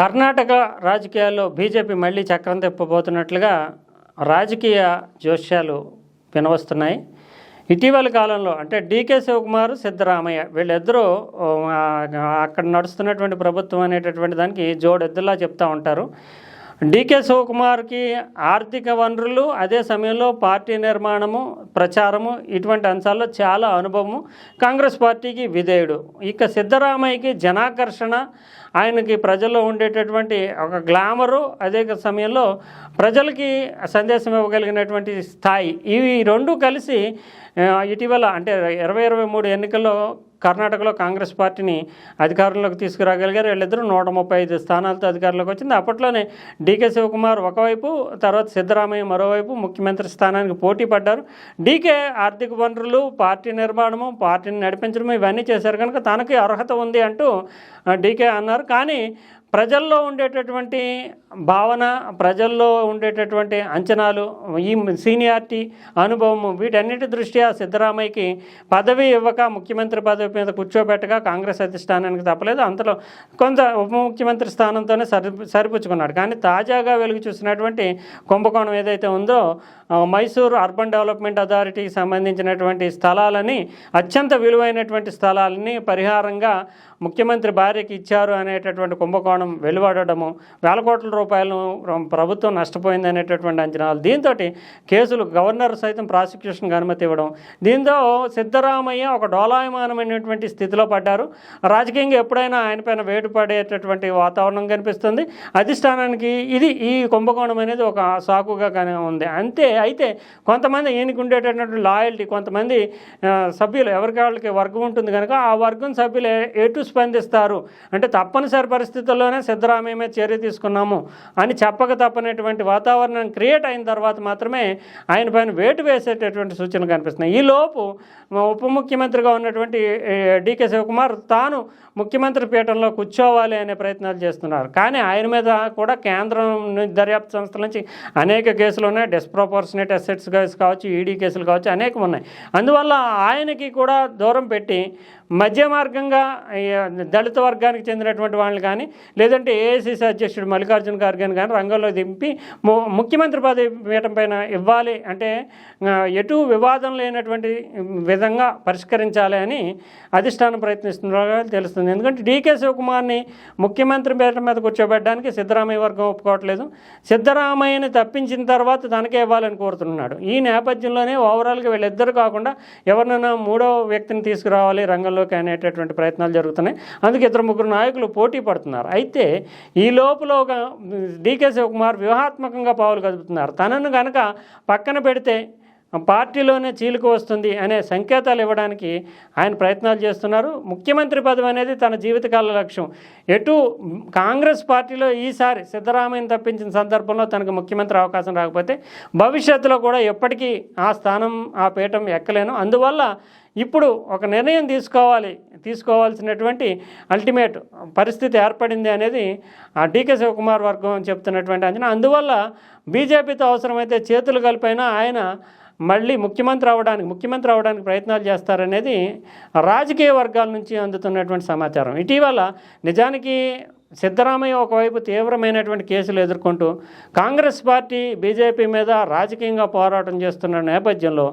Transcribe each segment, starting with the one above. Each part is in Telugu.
కర్ణాటక రాజకీయాల్లో బీజేపీ మళ్ళీ చక్రం తిప్పబోతున్నట్లుగా రాజకీయ జోష్యాలు వినవస్తున్నాయి. ఇటీవల కాలంలో అంటే డీకే శివకుమార్ సిద్ధరామయ్య వీళ్ళిద్దరూ అక్కడ నడుస్తున్నటువంటి ప్రభుత్వం అనేటటువంటి దానికి జోడెద్దులా చెప్తూ ఉంటారు. డీకే శివకుమార్కి ఆర్థిక వనరులు అదే సమయంలో పార్టీ నిర్మాణము ప్రచారము ఇటువంటి అంశాల్లో చాలా అనుభవము. కాంగ్రెస్ పార్టీకి విధేయుడు. ఇక సిద్ధరామయ్యకి జనాకర్షణ ఆయనకి ప్రజల్లో ఉండేటటువంటి ఒక గ్లామరు అదే సమయంలో ప్రజలకి సందేశం ఇవ్వగలిగినటువంటి స్థాయి. ఇవి రెండు కలిసి ఇటీవల అంటే ఇరవై ఇరవై మూడు ఎన్నికల్లో కర్ణాటకలో కాంగ్రెస్ పార్టీని అధికారంలోకి తీసుకురాగలిగారు. వీళ్ళిద్దరూ నూట ముప్పై ఐదు స్థానాలతో అధికారంలోకి వచ్చింది. అప్పట్లోనే డీకే శివకుమార్ ఒకవైపు తర్వాత సిద్ధరామయ్య మరోవైపు ముఖ్యమంత్రి స్థానానికి పోటీ పడ్డారు. డీకే ఆర్థిక వనరులు పార్టీ నిర్మాణము పార్టీని నడిపించడం ఇవన్నీ చేశారు కనుక తనకి అర్హత ఉంది అంటూ డీకే అన్నారు. కానీ ప్రజల్లో ఉండేటటువంటి భావన ప్రజల్లో ఉండేటటువంటి అంచనాలు ఈ సీనియారిటీ అనుభవము వీటన్నిటి దృష్ట్యా సిద్ధరామయ్యకి పదవి ఇవ్వక ముఖ్యమంత్రి పదవి మీద కూర్చోబెట్టగా కాంగ్రెస్ అధిష్టానానికి తప్పలేదు. అంతలో కొంత ఉప ముఖ్యమంత్రి స్థానంతోనే సరి సరిపుచ్చుకున్నాడు. కానీ తాజాగా వెలుగు చూసినటువంటి కుంభకోణం ఏదైతే ఉందో మైసూరు మైసూర్ అర్బన్ డెవలప్మెంట్ అథారిటీకి సంబంధించినటువంటి స్థలాలని అత్యంత విలువైనటువంటి స్థలాలని పరిహారంగా ముఖ్యమంత్రి భార్యకి ఇచ్చారు అనేటటువంటి కుంభకోణం వెలువడము వేల కోట్ల రూపాయలను ప్రభుత్వం నష్టపోయింది అనేటటువంటి అంచనాలు. దీంతో కేసులు గవర్నర్ సైతం ప్రాసిక్యూషన్కి అనుమతి ఇవ్వడం. దీంతో సిద్ధరామయ్య ఒక డోలాయమానమైనటువంటి స్థితిలో పడ్డారు. రాజకీయంగా ఎప్పుడైనా ఆయన పైన వేటు పడేటటువంటి వాతావరణం కనిపిస్తుంది. అధిష్టానానికి ఇది ఈ కుంభకోణం అనేది ఒక సాకుగా కానీ ఉంది. అంతే అయితే కొంతమంది ఈయనకు ఉండేటటువంటి లాయల్టీ కొంతమంది సభ్యులు ఎవరికి వాళ్ళకి వర్గం ఉంటుంది కనుక ఆ వర్గం సభ్యులు ఏ- ఎటు స్పందిస్తారు. అంటే తప్పనిసరి పరిస్థితుల్లో పరిస్థితుల్లోనే సిద్ధరామయ్య చర్య తీసుకున్నాము అని చెప్పక తప్పనటువంటి వాతావరణం క్రియేట్ అయిన తర్వాత మాత్రమే ఆయన పైన వేటు వేసేటటువంటి సూచనలు కనిపిస్తున్నాయి. ఈ లోపు ఉప ముఖ్యమంత్రిగా ఉన్నటువంటి డికే డీకే శివకుమార్ తాను ముఖ్యమంత్రి పీఠంలో కూర్చోవాలి అనే ప్రయత్నాలు చేస్తున్నారు. కానీ ఆయన మీద కూడా కేంద్రం దర్యాప్తు సంస్థల నుంచి అనేక కేసులు ఉన్నాయి. డిస్ప్రపోర్షనేట్ అసెట్స్ కేసు కావచ్చు ఈడీ కేసులు కావచ్చు అనేకం ఉన్నాయి. అందువల్ల ఆయనకి కూడా దూరం పెట్టి మధ్య మార్గంగా దళిత వర్గానికి చెందినటువంటి వాళ్ళని కానీ లేదంటే ఏఐసిసి అధ్యక్షుడు మల్లికార్జున ఖార్గేని కానీ రంగంలో దింపి ము- ముఖ్యమంత్రి పదవి పీఠం పైన ఇవ్వాలి. అంటే ఎటు వివాదం లేనటువంటి విధంగా పరిష్కరించాలి అని అధిష్టానం ప్రయత్నిస్తున్నట్టుగా తెలుస్తుంది. ఎందుకంటే డీకే శివకుమార్ని ముఖ్యమంత్రి పీఠం మీద కూర్చోబెట్టడానికి సిద్ధరామయ్య వర్గం ఒప్పుకోవట్లేదు. సిద్ధరామయ్యని తప్పించిన తర్వాత తనకే ఇవ్వాలని కోరుతున్నాడు. ఈ నేపథ్యంలోనే ఓవరాల్గా వీళ్ళిద్దరు కాకుండా ఎవరినైనా మూడో వ్యక్తిని తీసుకురావాలి రంగంలోకి అనేటటువంటి ప్రయత్నాలు జరుగుతున్నాయి. అందుకే ఇద్దరు ముగ్గురు నాయకులు పోటీ పడుతున్నారు. అయితే అయితే ఈ లోపల ఒక డీకే శివకుమార్ వ్యూహాత్మకంగా పావులు కదుపుతున్నారు. తనను కనుక పక్కన పెడితే పార్టీలోనే చీలిక వస్తుంది అనే సంకేతాలు ఇవ్వడానికి ఆయన ప్రయత్నాలు చేస్తున్నారు. ముఖ్యమంత్రి పదవి అనేది తన జీవితకాల లక్ష్యం. ఎటు కాంగ్రెస్ పార్టీలో ఈసారి సిద్ధరామయ్యని తప్పించిన సందర్భంలో తనకు ముఖ్యమంత్రి అవకాశం రాకపోతే భవిష్యత్తులో కూడా ఎప్పటికీ ఆ స్థానం ఆ పీఠం ఎక్కలేను. అందువల్ల ఇప్పుడు ఒక నిర్ణయం తీసుకోవాలి తీసుకోవాల్సినటువంటి అల్టిమేట్ పరిస్థితి ఏర్పడింది అనేది ఆ డీకే శివకుమార్ వర్గం చెప్తున్నటువంటి అంచనా. అందువల్ల బీజేపీతో అవసరమైతే చేతులు కలిపైనా ఆయన మళ్ళీ ముఖ్యమంత్రి అవ్వడానికి ముఖ్యమంత్రి అవడానికి ప్రయత్నాలు చేస్తారనేది రాజకీయ వర్గాల నుంచి అందుతున్నటువంటి సమాచారం. ఇటీవల నిజానికి సిద్ధరామయ్య ఒకవైపు తీవ్రమైనటువంటి కేసులు ఎదుర్కొంటూ కాంగ్రెస్ పార్టీ బీజేపీ మీద రాజకీయంగా పోరాటం చేస్తున్న నేపథ్యంలో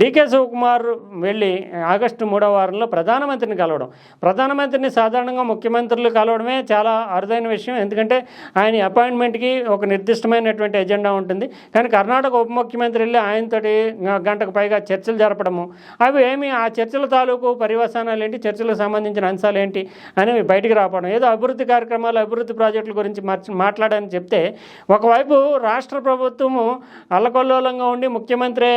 డీకే శివకుమార్ వెళ్ళి ఆగస్టు మూడవ వారంలో ప్రధానమంత్రిని కలవడం. ప్రధానమంత్రిని సాధారణంగా ముఖ్యమంత్రులు కలవడమే చాలా అరుదైన విషయం. ఎందుకంటే ఆయన అపాయింట్మెంట్కి ఒక నిర్దిష్టమైనటువంటి ఎజెండా ఉంటుంది. కానీ కర్ణాటక ఉప ముఖ్యమంత్రి వెళ్ళి ఆయనతోటి గంటకు పైగా చర్చలు జరపడము. అవి ఏమి ఆ చర్చల తాలూకు పరివసానాలు ఏంటి చర్చలకు సంబంధించిన అంశాలు ఏంటి అనేవి బయటికి రావడం ఏదో అభివృద్ధి కార్యక్రమం కార్యక్రమాలు అభివృద్ధి ప్రాజెక్టుల గురించి మాట్లాడని చెప్తే ఒకవైపు రాష్ట్ర ప్రభుత్వము అల్లకల్లోలంగా ఉండి ముఖ్యమంత్రి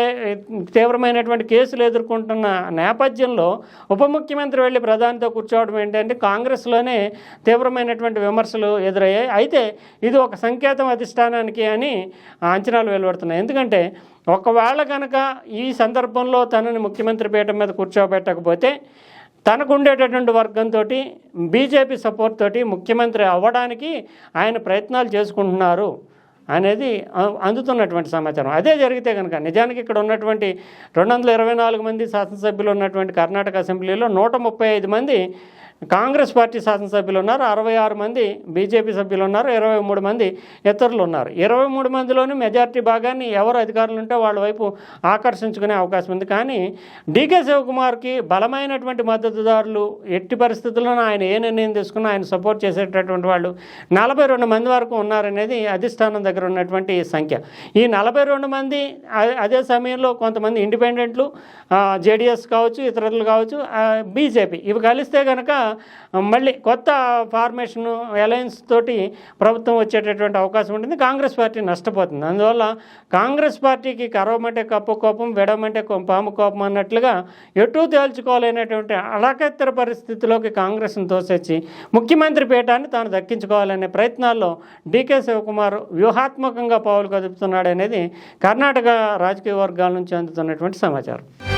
తీవ్రమైనటువంటి కేసులు ఎదుర్కొంటున్న నేపథ్యంలో ఉప ముఖ్యమంత్రి వెళ్ళి ప్రధానితో కూర్చోవడం ఏంటంటే కాంగ్రెస్లోనే తీవ్రమైనటువంటి విమర్శలు ఎదురయ్యాయి. అయితే ఇది ఒక సంకేతం అధిష్టానానికి అని అంచనాలు వెలువడుతున్నాయి. ఎందుకంటే ఒకవేళ కనుక ఈ సందర్భంలో తనని ముఖ్యమంత్రి పీఠం మీద కూర్చోబెట్టకపోతే తనకు ఉండేటటువంటి వర్గంతో బీజేపీ సపోర్ట్ తోటి ముఖ్యమంత్రి అవ్వడానికి ఆయన ప్రయత్నాలు చేసుకుంటున్నారు అనేది అందుతున్నటువంటి సమాచారం. అదే జరిగితే కనుక నిజానికి ఇక్కడ ఉన్నటువంటి రెండు వందల ఇరవై నాలుగు మంది శాసనసభ్యులు ఉన్నటువంటి కర్ణాటక అసెంబ్లీలో నూట ముప్పై ఐదు మంది కాంగ్రెస్ పార్టీ శాసనసభ్యులు ఉన్నారు అరవై ఆరు మంది బీజేపీ సభ్యులు ఉన్నారు ఇరవై మూడు మంది ఇతరులు ఉన్నారు. ఇరవై మూడు మందిలోని మెజార్టీ భాగాన్ని ఎవరు అధికారులు ఉంటే వాళ్ళ వైపు ఆకర్షించుకునే అవకాశం ఉంది. కానీ డీకే శివకుమార్కి బలమైనటువంటి మద్దతుదారులు ఎట్టి పరిస్థితుల్లోనూ ఆయన ఏ నిర్ణయం తీసుకున్నా ఆయన సపోర్ట్ చేసేటటువంటి వాళ్ళు నలభై రెండు మంది వరకు ఉన్నారనేది అధిష్టానం దగ్గర ఉన్నటువంటి సంఖ్య. ఈ నలభై రెండు మంది అదే సమయంలో కొంతమంది ఇండిపెండెంట్లు జేడిఎస్ కావచ్చు ఇతరులు కావచ్చు బీజేపీ ఇవి కలిస్తే కనుక మళ్ళీ కొత్త ఫార్మేషన్ అలయన్స్ తోటి ప్రభుత్వం వచ్చేటటువంటి అవకాశం ఉంటుంది. కాంగ్రెస్ పార్టీ నష్టపోతుంది. అందువల్ల కాంగ్రెస్ పార్టీకి కరవమంటే కప్పు కోపం విడమంటే పాము కోపం అన్నట్లుగా ఎటూ తేల్చుకోలేనటువంటి అడకెత్తర పరిస్థితిలోకి కాంగ్రెస్ను తోసొచ్చి ముఖ్యమంత్రి పీఠాన్ని తాను దక్కించుకోవాలనే ప్రయత్నాల్లో డీకే శివకుమార్ వ్యూహాత్మకంగా పావులు కదుపుతున్నాడనేది కర్ణాటక రాజకీయ వర్గాల నుంచి అందుతున్నటువంటి సమాచారం.